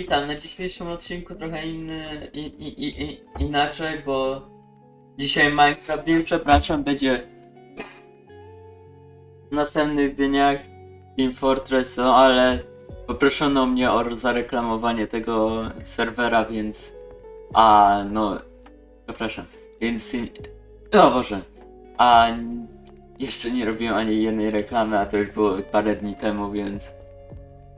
Witam, na dzisiejszym odcinku trochę inny, i, i, i, i, inaczej, bo dzisiaj Minecraft, nie przepraszam, będzie w następnych dniach Team Fortress, no ale poproszono mnie o zareklamowanie tego serwera, więc a no, przepraszam, więc o Boże, a jeszcze nie robiłem ani jednej reklamy, a to już było parę dni temu, więc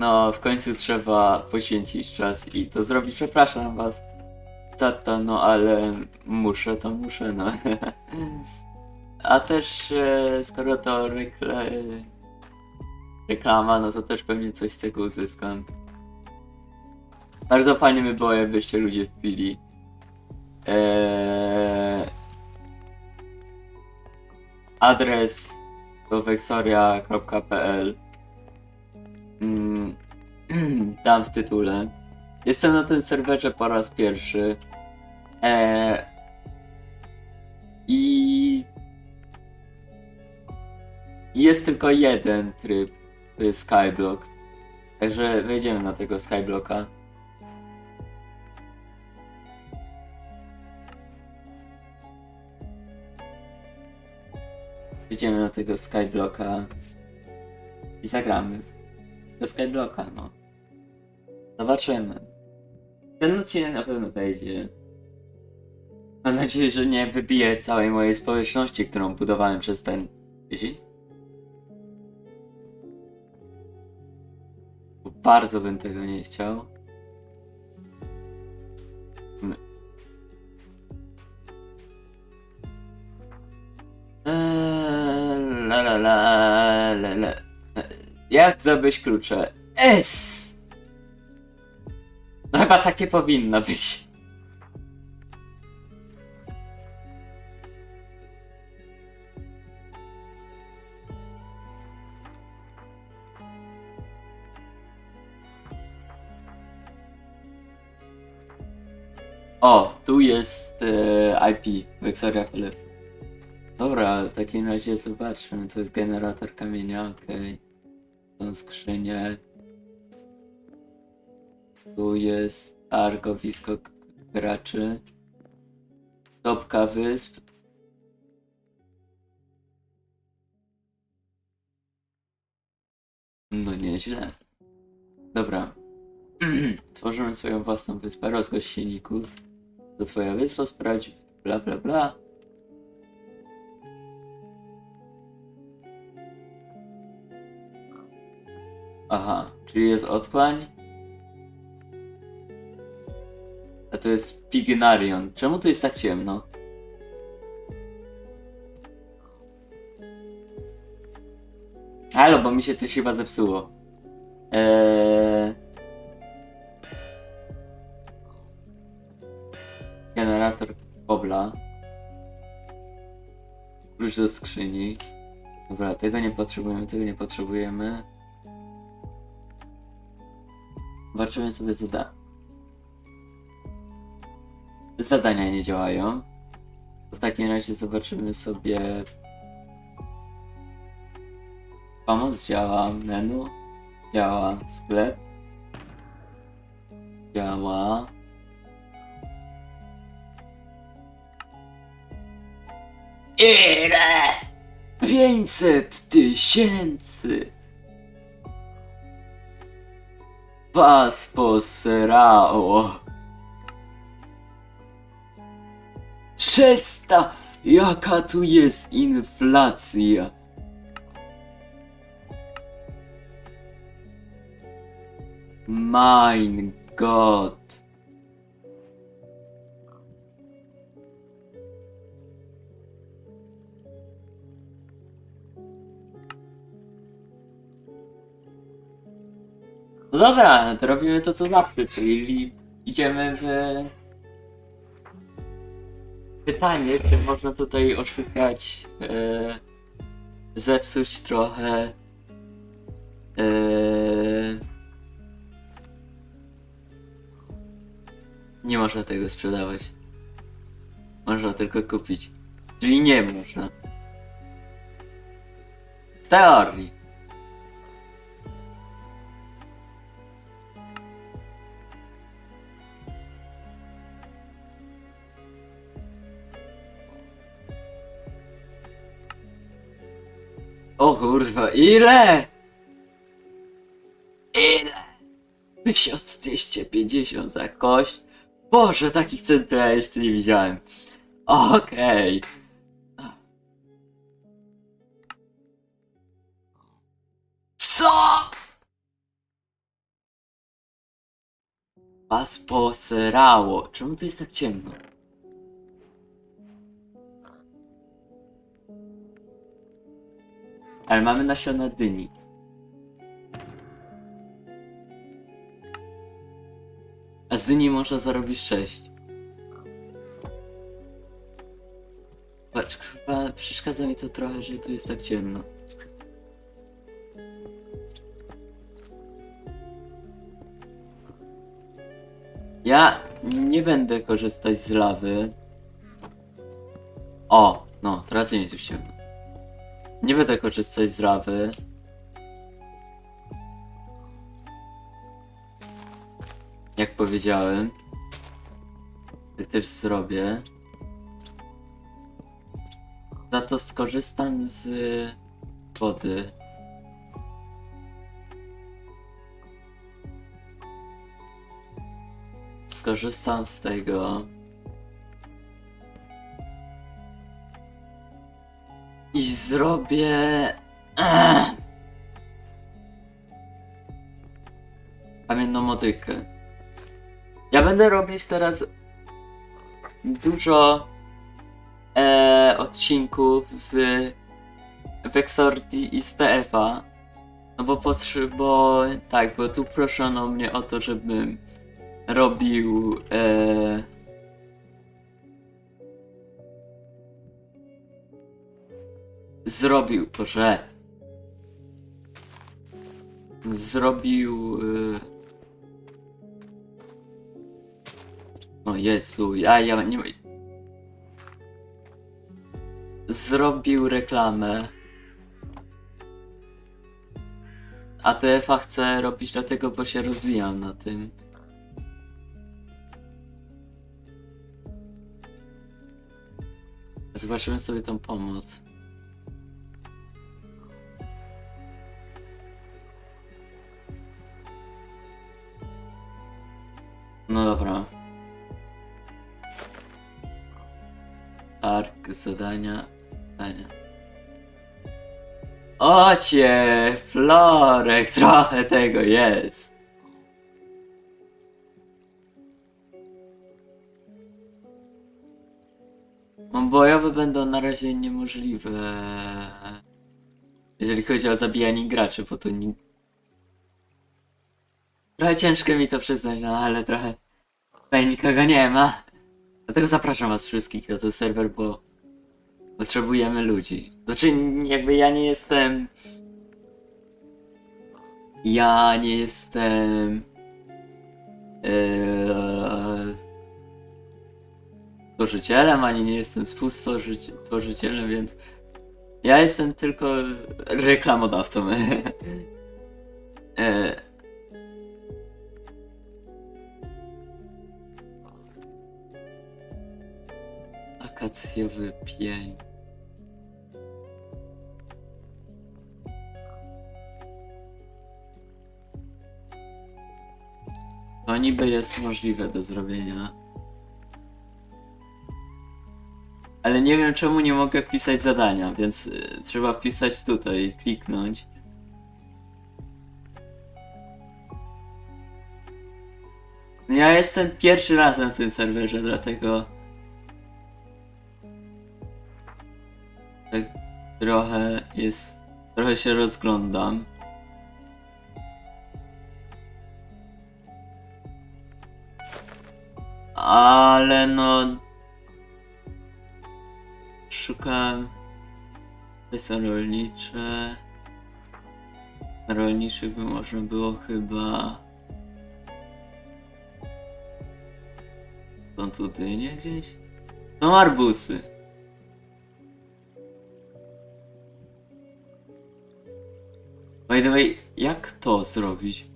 no, w końcu trzeba poświęcić czas i to zrobić. Przepraszam was za to, no ale muszę, to muszę, no. A też e, skoro to rekla... reklama, no to też pewnie coś z tego uzyskam. Bardzo fajnie by było, jakbyście ludzie wbili. Eee... Adres to vexoria.pl Mm, dam w tytule. Jestem na tym serwerze po raz pierwszy. Eee, I jest tylko jeden tryb, to jest Skyblock. Także wejdziemy na tego Skyblocka. Wejdziemy na tego Skyblocka i zagramy do Skyblocka, no. Zobaczymy. Ten odcinek na pewno wejdzie. Mam nadzieję, że nie wybije całej mojej społeczności, którą budowałem przez ten tydzień. Bo bardzo bym tego nie chciał. Eee, La la la la la. Chcę zdobyć klucze. S! No chyba takie powinno być. O, tu jest e, IP, Vexoria.pl. Dobra, w takim razie zobaczmy, to jest generator kamienia, okej tą skrzynię. Tu jest targowisko graczy. Topka wysp. No nieźle. Dobra. Tworzymy swoją własną wyspę. Rozgość się Nikus. To twoja wyspa, sprawdź. Bla bla bla. Aha, czyli jest otchłań. To jest Pignarion. Czemu tu jest tak ciemno? Halo, bo mi się coś chyba zepsuło. Eee... Generator pobla. Klucz do skrzyni. Dobra, tego nie potrzebujemy, tego nie potrzebujemy. Zobaczymy sobie zada... Zadania nie działają. To w takim razie zobaczymy sobie... Pomoc działa, menu działa, sklep działa. Ile? 500 tysięcy! Was posrało. Przesta! Jaka tu jest inflacja? Mein Gott. No dobra, to robimy to co zawsze, czyli idziemy w pytanie, czy można tutaj oszukać, e, zepsuć trochę e, nie można tego sprzedawać. Można tylko kupić. Czyli nie można. W teorii. O kurwa, ile? Ile? 1250 za kość? Boże, takich cen ja jeszcze nie widziałem. Okej. Co? Was poserało. Czemu to jest tak ciemno? Ale mamy nasiona dyni. A z dyni można zarobić 6. Patrz, chyba przeszkadza mi to trochę, że tu jest tak ciemno. Ja nie będę korzystać z lawy. O, no, teraz nie jest już ciemno. Nie będę korzystać z lawy. Jak powiedziałem. Tak też zrobię. Za to skorzystam z wody. Skorzystam z tego. I zrobię. Ech. Kamienną motykę. Ja będę robić teraz dużo e, odcinków z Vexordi i z TF-a. No bo bo tak, bo tu proszono mnie o to, żebym robił e, zrobił, proszę zrobił e, o Jezu, ja, ja nie zrobił reklamę a TFA chcę robić dlatego, bo się rozwijam na tym. Zobaczymy sobie tą pomoc. Ark, zadania, zadania. Ocie, Florek, trochę tego jest. Bojowe będą na razie niemożliwe. Jeżeli chodzi o zabijanie graczy, bo to nie... Trochę ciężko mi to przyznać, no ale trochę... Tutaj nikogo nie ma. Dlatego zapraszam was wszystkich na ten serwer, bo... Potrzebujemy ludzi. Znaczy, jakby ja nie jestem... Ja nie jestem... Tworzycielem, ani nie jestem współtworzycielem, więc ja jestem tylko reklamodawcą. Eee, akacjowy pień. To niby jest możliwe do zrobienia. Ale nie wiem czemu nie mogę wpisać zadania, więc y, trzeba wpisać tutaj, kliknąć. Ja jestem pierwszy raz na tym serwerze, dlatego trochę jest, trochę się rozglądam. Ale no szukam te są rolnicze na rolniczych by można było chyba są tu dynie gdzieś? Są arbusy By the way, jak to zrobić?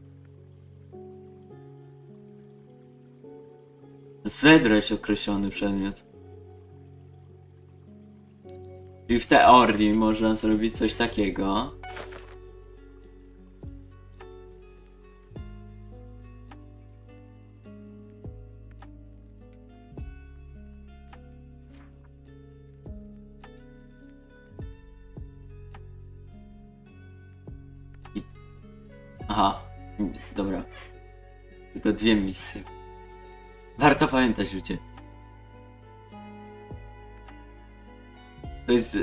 Zebrać określony przedmiot. Czyli w teorii można zrobić coś takiego. Dwie misje. Warto pamiętać ludzie. To jest,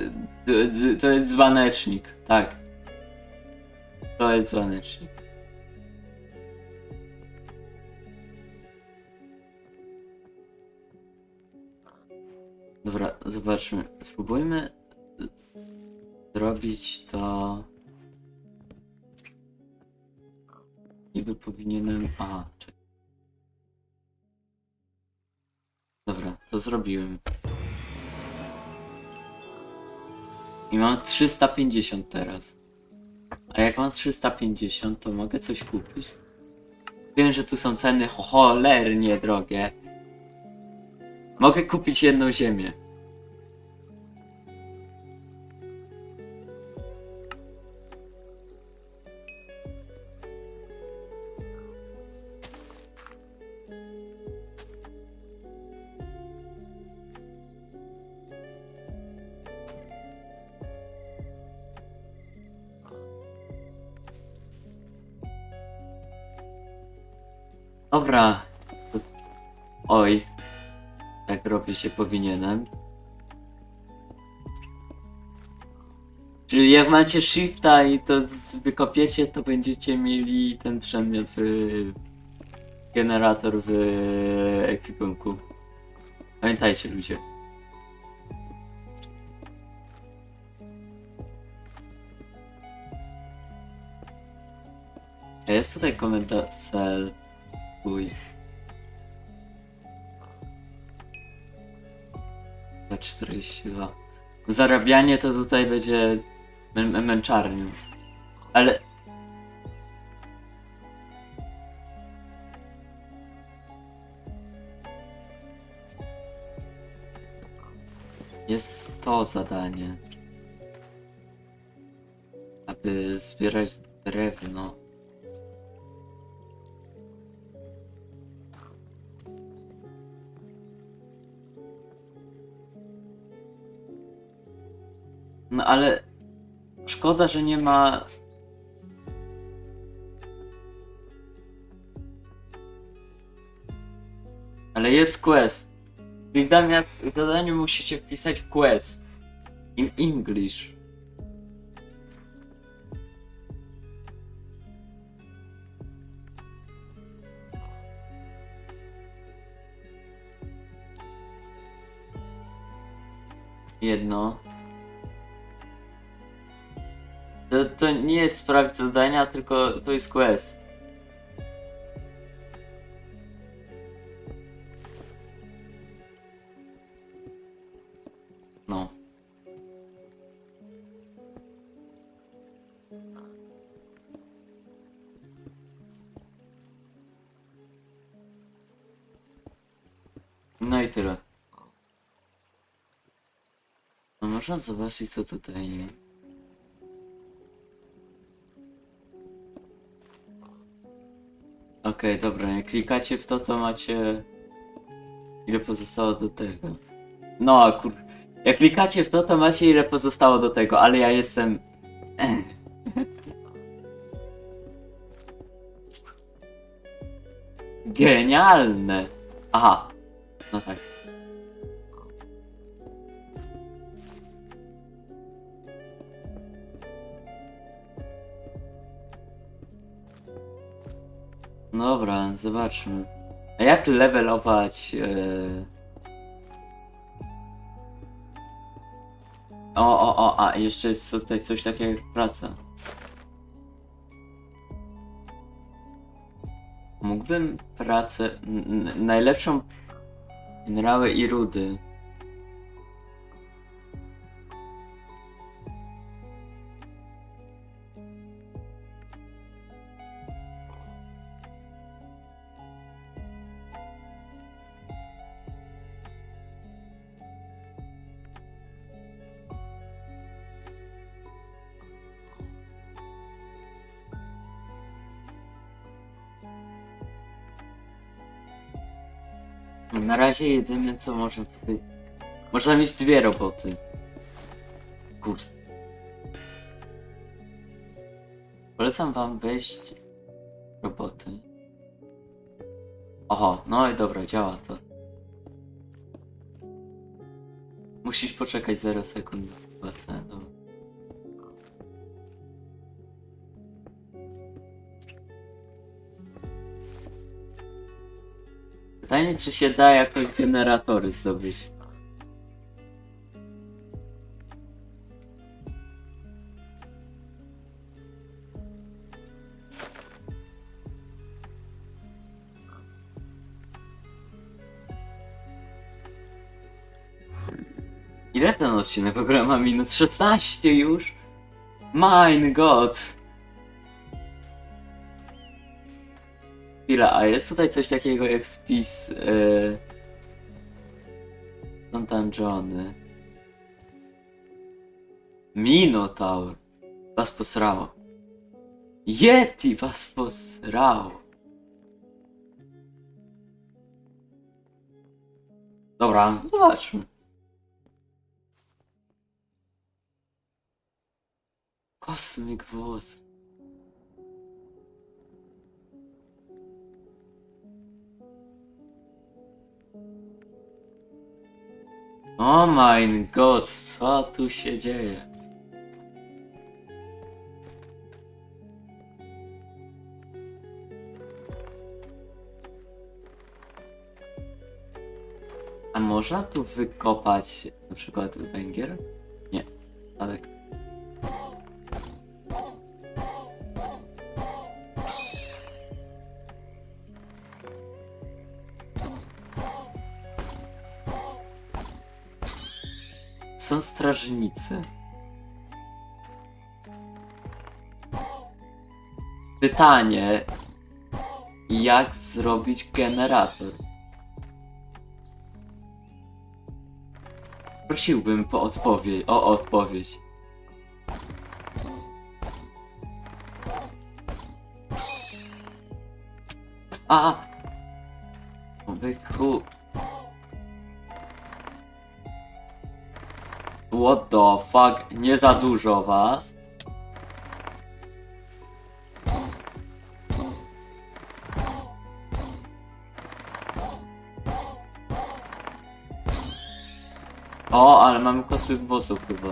to, jest dzbanecznik, tak. To jest dzbanecznik. Dobra, zobaczmy. Spróbujmy zrobić to. Niby powinienem. Aha, czekaj. To zrobiłem. I mam 350 teraz. A jak mam 350, to mogę coś kupić? Wiem, że tu są ceny cholernie drogie. Mogę kupić jedną ziemię. Dobra. Oj. Tak robię się powinienem. Czyli jak macie shifta i to wykopiecie, to będziecie mieli ten przedmiot w... Generator w ekwipunku. Pamiętajcie ludzie. A Jest tutaj komenda cell. Uj. Za 42. Zarabianie to tutaj będzie mę mę- męczarnią. Ale... Jest to zadanie. Aby zbierać drewno. No ale szkoda, że nie ma. Ale jest quest. I zamiast w zadaniu musicie wpisać quest. In English. Jedno. To, nie jest sprawdź zadania, tylko to jest quest. No. No i tyle. No można zobaczyć co tutaj Okej, dobra, jak klikacie w to, to macie... Ile pozostało do tego? No, kur... Jak klikacie w to, to macie ile pozostało do tego, ale ja jestem... Genialne! Aha, no tak. Dobra, zobaczmy. A jak levelować? Yy... O, o, o, a jeszcze jest tutaj coś takiego jak praca. Mógłbym pracę. najlepszą. Minerały i rudy. Na razie jedyne co można tutaj... Można mieć dwie roboty. Kurde. Polecam wam wejść roboty. Oho, no i dobra, działa to. Musisz poczekać 0 sekund. Pytanie, czy się da jakoś generatory zdobyć. Ile ten odcinek w ogóle ma minut? 16 już? Mein Gott! Chwila, a jest tutaj coś takiego jak spis... Yy... Są dungeony. Minotaur! Was posrało. Yeti was posrało. Dobra, zobaczmy. Kosmik włos. O mein god, co tu się dzieje? A można tu wykopać na przykład węgiel? Nie, ale Są strażnicy. Pytanie. Jak zrobić generator? Prosiłbym po odpowiedź, o odpowiedź. A! Byku. What the fuck? Nie za dużo was. O, ale mamy kosmik bossów chyba.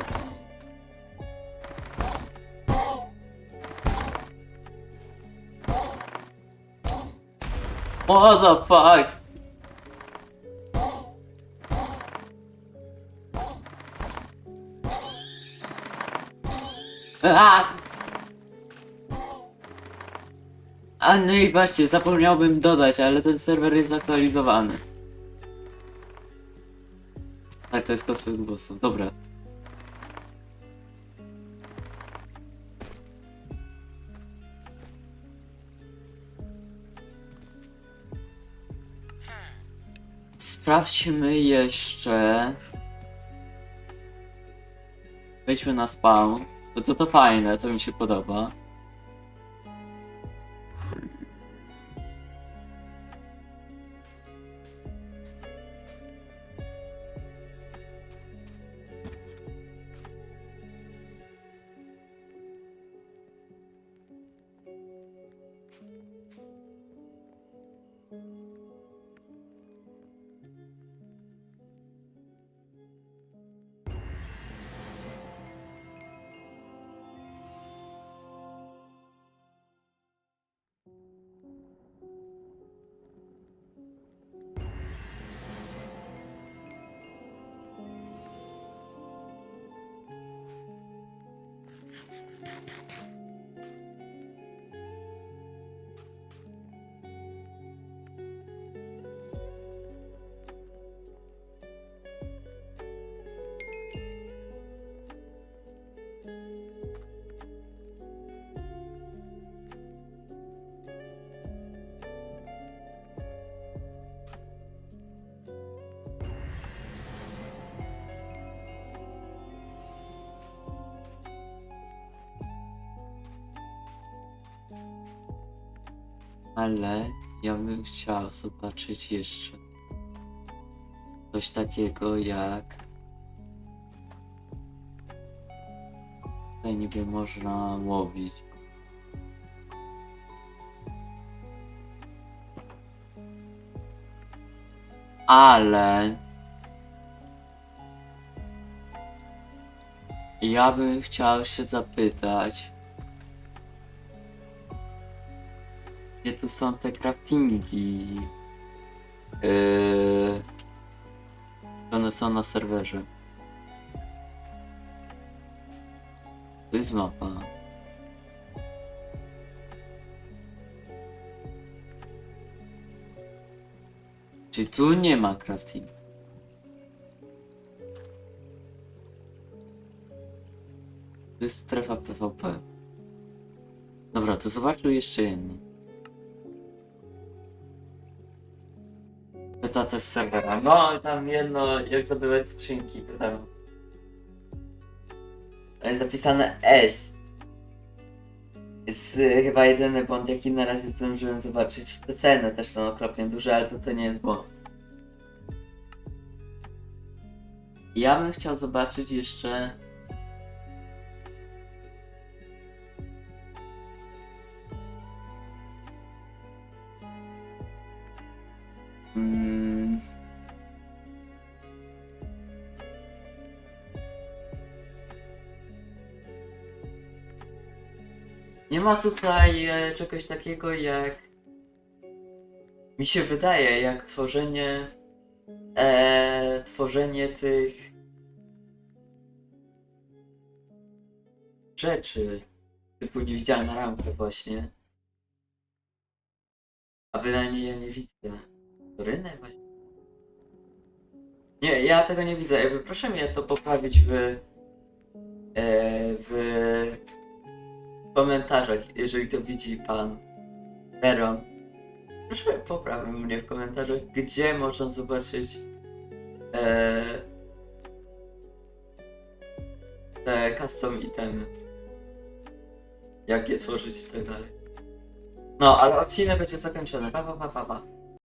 What the fuck? A! A no i właśnie, zapomniałbym dodać, ale ten serwer jest zaktualizowany. Tak, to jest kosmik bossów. Dobra. Sprawdźmy jeszcze. Wejdźmy na spawn. To co to fajne, to mi się podoba. Ale ja bym chciał zobaczyć jeszcze coś takiego jak tutaj niby można łowić. Ale ja bym chciał się zapytać, gdzie tu są te craftingi? Yy, one są na serwerze. To jest mapa. Czyli tu nie ma crafting. To jest strefa PvP. Dobra, to zobaczmy jeszcze jedno. Beta test serwera. No, tam jedno, jak zdobywać skrzynki, to tam... To jest zapisane S. Jest y, chyba jedyny błąd, jaki na razie zdążyłem zobaczyć. Te ceny też są okropnie duże, ale to, to nie jest błąd. Ja bym chciał zobaczyć jeszcze... ma tutaj e, czegoś takiego jak. Mi się wydaje, jak tworzenie. E, tworzenie tych. rzeczy. Typu niewidzialna ramka, właśnie. A bynajmniej ja nie widzę. Rynek właśnie. Nie, ja tego nie widzę. Jakby proszę mnie to poprawić w. E, w komentarzach, jeżeli to widzi pan Eron. Proszę poprawić mnie w komentarzach, gdzie można zobaczyć e, te custom itemy. Jak je tworzyć i tak dalej. No, ale odcinek będzie zakończony. Pa, pa, pa, pa, pa.